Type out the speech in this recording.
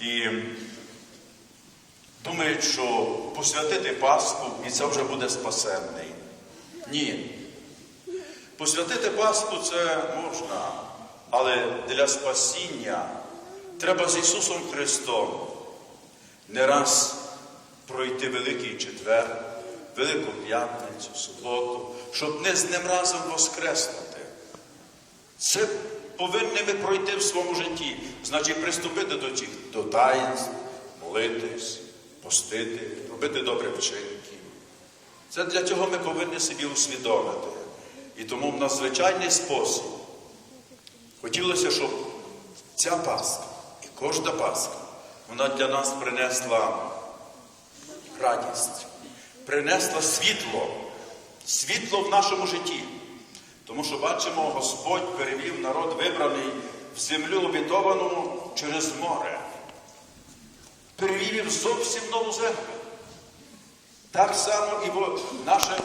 І думають, що посвятити Пасху і це вже буде спасенний. Ні. Посвятити Пасху це можна, але для спасіння треба з Ісусом Христом не раз пройти Великий четвер, Велику п'ятницю, суботу, щоб не з ним разом воскреснути. Це повинні ми пройти в своєму житті. Значить, приступити до цих до таїнств, молитись, постити, робити добрі вчинки. Це для цього ми повинні собі усвідомити. І тому в надзвичайний спосіб хотілося, щоб ця Пасха і кожна Пасха, вона для нас принесла радість, принесла світло, світло в нашому житті. Тому що бачимо, Господь перевів народ вибраний в землю обітовану через море. Перевів зовсім нову землю. Так само і наше